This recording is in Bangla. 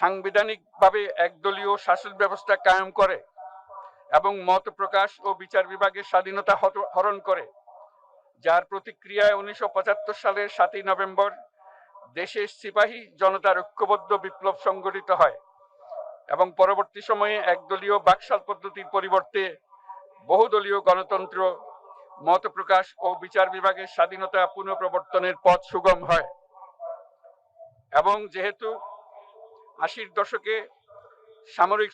সাংবিধানিকভাবে একদলীয় শাসন ব্যবস্থা কায়েম করে এবং মত প্রকাশ ও বিচার বিভাগের স্বাধীনতা হরণ করে, যার প্রতিক্রিয়ায় উনিশশো পঁচাত্তর সালের সাতই নভেম্বর দেশের সিপাহী জনতার ঐক্যবদ্ধ বিপ্লব সংগঠিত হয় এবং পরবর্তী সময়ে একদলীয় বাকশাল পদ্ধতির পরিবর্তে বহুদলীয় গণতন্ত্র, মত প্রকাশ ও বিচার বিভাগের স্বাধীনতা পুনঃপ্রবর্তনের পথ সুগম হয় এবং যেহেতু আশির দশকে সামরিক